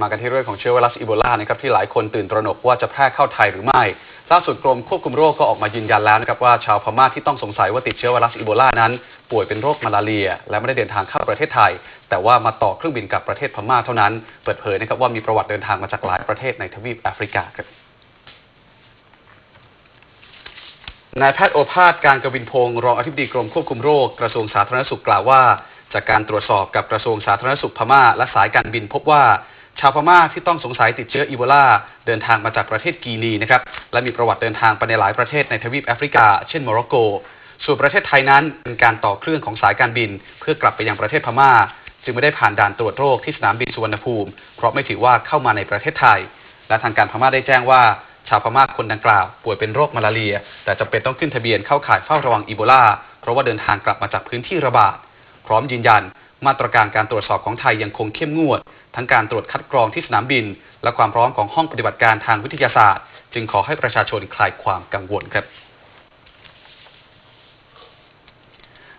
มากันที่เรื่องของเชื้อไวรัสอีโบลานะครับที่หลายคนตื่นตระหนกว่าจะแพร่เข้าไทยหรือไม่ล่าสุดกรมควบคุมโรคก็ออกมายืนยันแล้วนะครับว่าชาวพม่าที่ต้องสงสัยว่าติดเชื้อไวรัสอีโบลานั้น ป่วยเป็นโรคมาลาเรีย และไม่ได้เดินทางเข้าประเทศไทย แต่ว่ามาต่อเครื่องบินกับประเทศพม่าเท่านั้น เปิดเผยนะครับว่ามีประวัติเดินทางมาจากหลายประเทศในทวีปแอฟริกาครับนายแพทย์โอภาสการกวินพงศ์รองอธิบดีกรมควบคุมโรคกระทรวงสาธารณสุขกล่าวว่า จากการตรวจสอบกับกระทรวงสาธารณสุขพม่า และสายการบินพบว่า ชาวพม่าที่ต้องสงสัยติดเชื้ออีโบลาเดินทางมาจากประเทศกีนีนะครับและมีประวัติเดินทางไปในหลายประเทศในทวีปแอฟริกา เช่นโมร็อกโก ส่วนประเทศไทยนั้นเป็นการต่อเครื่องของสายการบิน เพื่อกลับไปยังประเทศพม่า จึงไม่ได้ผ่านด่านตรวจโรคที่สนามบินสุวรรณภูมิ เพราะไม่ถือว่าเข้ามาในประเทศไทย และทางการพม่าได้แจ้งว่า ชาวพม่าคนดังกล่าว ป่วยเป็นโรคมาลาเรีย แต่จำเป็นต้องขึ้นทะเบียนเข้าข่ายเฝ้าระวังอีโบลาเพราะว่าเดินทางกลับมาจากพื้นที่ระบาดพร้อมยืนยัน มาตรการการตรวจสอบของไทยยังคงเข้มงวด ทั้งการตรวจคัดกรองที่สนามบิน และความพร้อมของห้องปฏิบัติการทางวิทยาศาสตร์ จึงขอให้ประชาชนคลายความกังวลครับ